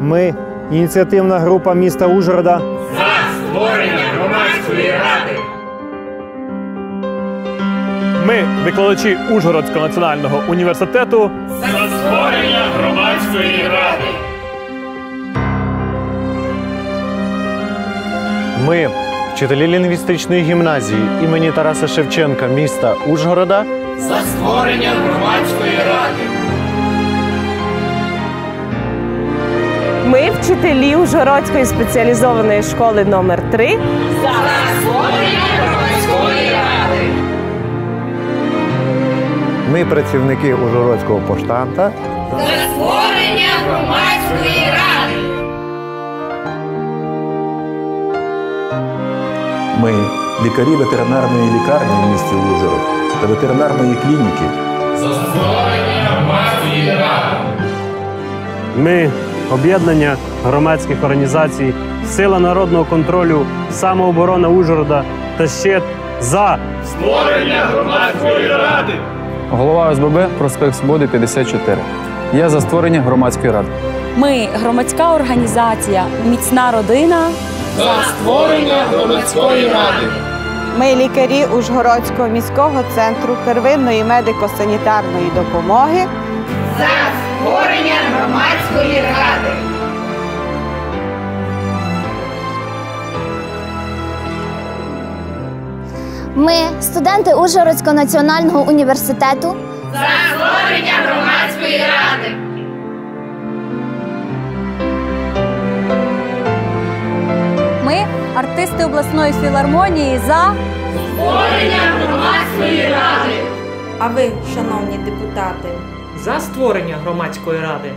Ми ініціативна група міста Ужгорода. Ми, викладачі Ужгородського національного університету, за створення громадської ради. Ми, вчителі лінгвістичної гімназії імені Тараса Шевченка міста Ужгорода. Ми, вчителі Ужгородської спеціалізованої школи номер 3 Ми працівники Ужгородського поштанта. За Створення громадської ради. Ми лікарі ветеринарної лікарні в місті Ужгород та ветеринарної клініки. ми об'єднання громадських організацій, сила народного контролю, самооборона Ужгорода та щит за створення громадської ради. Голова ОСББ проспект Свободи 54. Я за створення громадської ради. Ми громадська організація Міцна родина. за створення громадської ради. Ми лікарі Ужгородського міського центру первинної медико-санітарної допомоги. За створення громадської ради. Ми студенти Ужгородського національного університету. За створення громадської ради. Ми артисти обласної філармонії за Створення громадської ради. А ви, шановні депутати, за створення громадської ради.